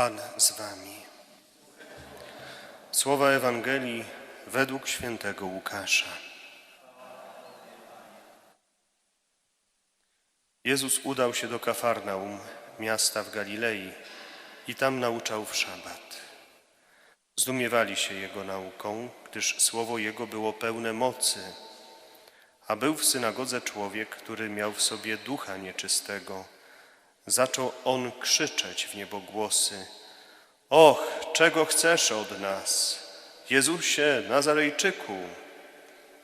Pan z wami. Słowa Ewangelii według świętego Łukasza. Jezus udał się do Kafarnaum, miasta w Galilei, i tam nauczał w szabat. Zdumiewali się Jego nauką, gdyż słowo Jego było pełne mocy. A był w synagodze człowiek, który miał w sobie ducha nieczystego. Zaczął on krzyczeć w niebogłosy. Och, czego chcesz od nas? Jezusie Nazarejczyku,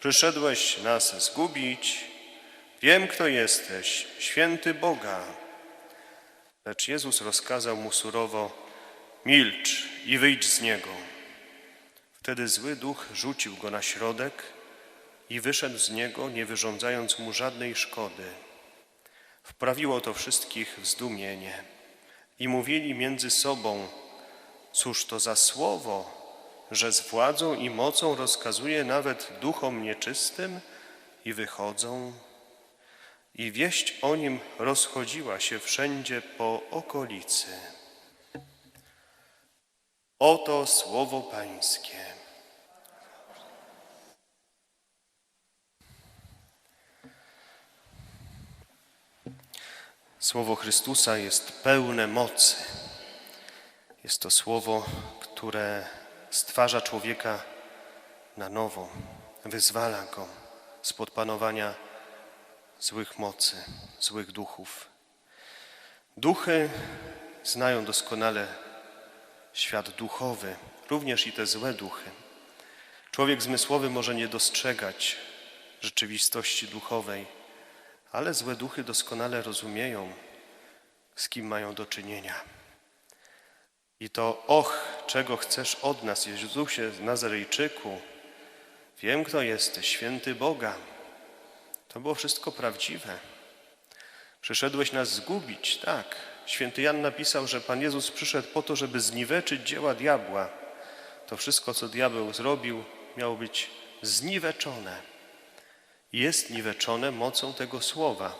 przyszedłeś nas zgubić. Wiem, kto jesteś, święty Boga. Lecz Jezus rozkazał mu surowo, milcz i wyjdź z niego. Wtedy zły duch rzucił go na środek i wyszedł z niego, nie wyrządzając mu żadnej szkody. Wprawiło to wszystkich w zdumienie i mówili między sobą, cóż to za słowo, że z władzą i mocą rozkazuje nawet duchom nieczystym i wychodzą. I wieść o nim rozchodziła się wszędzie po okolicy. Oto słowo Pańskie. Słowo Chrystusa jest pełne mocy. Jest to słowo, które stwarza człowieka na nowo, wyzwala go spod panowania złych mocy, złych duchów. Duchy znają doskonale świat duchowy, również i te złe duchy. Człowiek zmysłowy może nie dostrzegać rzeczywistości duchowej, ale złe duchy doskonale rozumieją, z kim mają do czynienia. I to, och, czego chcesz od nas, Jezusie Nazarejczyku, wiem, kto jesteś, święty Boga. To było wszystko prawdziwe. Przyszedłeś nas zgubić, tak. Święty Jan napisał, że Pan Jezus przyszedł po to, żeby zniweczyć dzieła diabła. To wszystko, co diabeł zrobił, miało być zniweczone. Jest niweczone mocą tego słowa.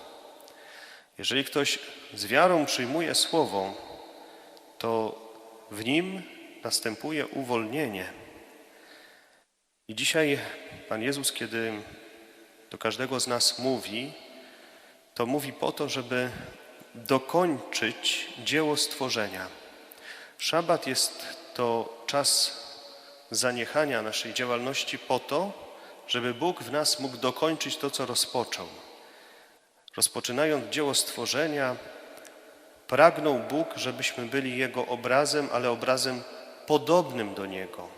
Jeżeli ktoś z wiarą przyjmuje słowo, to w nim następuje uwolnienie. I dzisiaj Pan Jezus, kiedy do każdego z nas mówi, to mówi po to, żeby dokończyć dzieło stworzenia. Szabat jest to czas zaniechania naszej działalności po to, żeby Bóg w nas mógł dokończyć to, co rozpoczął. Rozpoczynając dzieło stworzenia, pragnął Bóg, żebyśmy byli Jego obrazem, ale obrazem podobnym do Niego.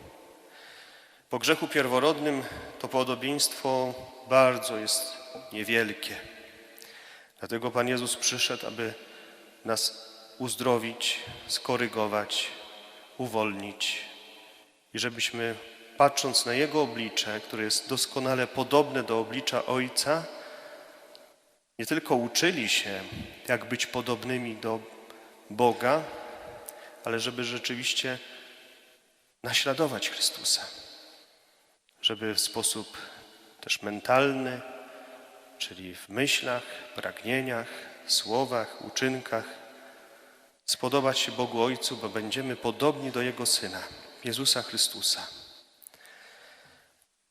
Po grzechu pierworodnym to podobieństwo bardzo jest niewielkie. Dlatego Pan Jezus przyszedł, aby nas uzdrowić, skorygować, uwolnić i żebyśmy patrząc na Jego oblicze, które jest doskonale podobne do oblicza Ojca, nie tylko uczyli się, jak być podobnymi do Boga, ale żeby rzeczywiście naśladować Chrystusa. Żeby w sposób też mentalny, czyli w myślach, pragnieniach, słowach, uczynkach, spodobać się Bogu Ojcu, bo będziemy podobni do Jego Syna, Jezusa Chrystusa.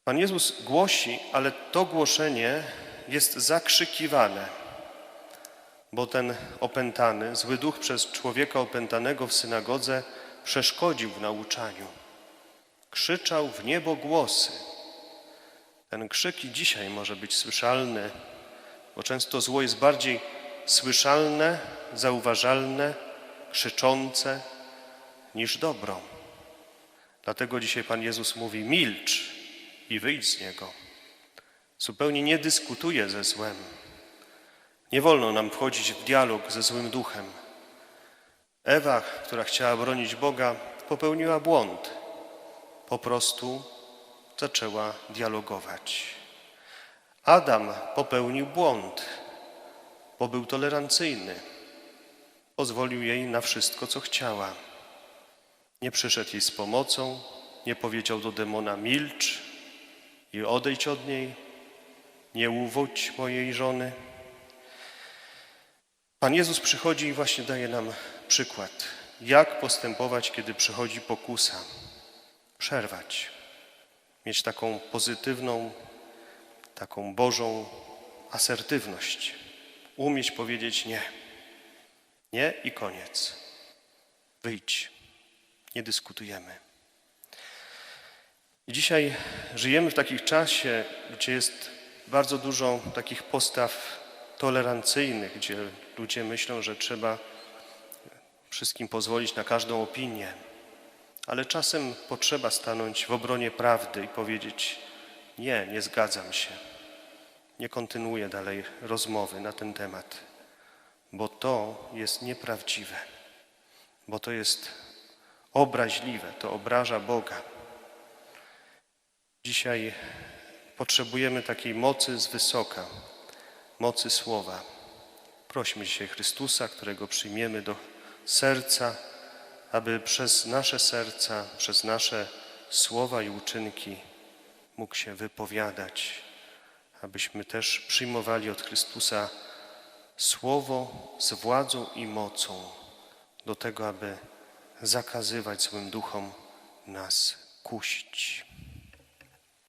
Pan Jezus głosi, ale to głoszenie jest zakrzykiwane, bo ten opętany, zły duch przez człowieka opętanego w synagodze przeszkodził w nauczaniu. Krzyczał w niebo głosy. Ten krzyk i dzisiaj może być słyszalny, bo często zło jest bardziej słyszalne, zauważalne, krzyczące niż dobro. Dlatego dzisiaj Pan Jezus mówi: milcz i wyjdź z niego. Zupełnie nie dyskutuje ze złem. Nie wolno nam wchodzić w dialog ze złym duchem. Ewa, która chciała bronić Boga, popełniła błąd. Po prostu zaczęła dialogować. Adam popełnił błąd, bo był tolerancyjny. Pozwolił jej na wszystko, co chciała. Nie przyszedł jej z pomocą, nie powiedział do demona milcz i odejdź od niej, nie uwódź mojej żony. Pan Jezus przychodzi i właśnie daje nam przykład. jak postępować, kiedy przychodzi pokusa. Przerwać. Mieć taką pozytywną, taką Bożą asertywność. Umieć powiedzieć nie. Nie i koniec. Wyjdź. Nie dyskutujemy. I dzisiaj żyjemy w takim czasie, gdzie jest bardzo dużo takich postaw tolerancyjnych, gdzie ludzie myślą, że trzeba wszystkim pozwolić na każdą opinię. Ale czasem potrzeba stanąć w obronie prawdy i powiedzieć: Nie, nie zgadzam się. Nie kontynuuję dalej rozmowy na ten temat, bo to jest nieprawdziwe, bo to jest obraźliwe, to obraża Boga. Dzisiaj potrzebujemy takiej mocy z wysoka, mocy słowa. Prośmy dzisiaj Chrystusa, którego przyjmiemy do serca, aby przez nasze serca, przez nasze słowa i uczynki mógł się wypowiadać, abyśmy też przyjmowali od Chrystusa słowo z władzą i mocą do tego, aby zakazywać złym duchom nas kusić.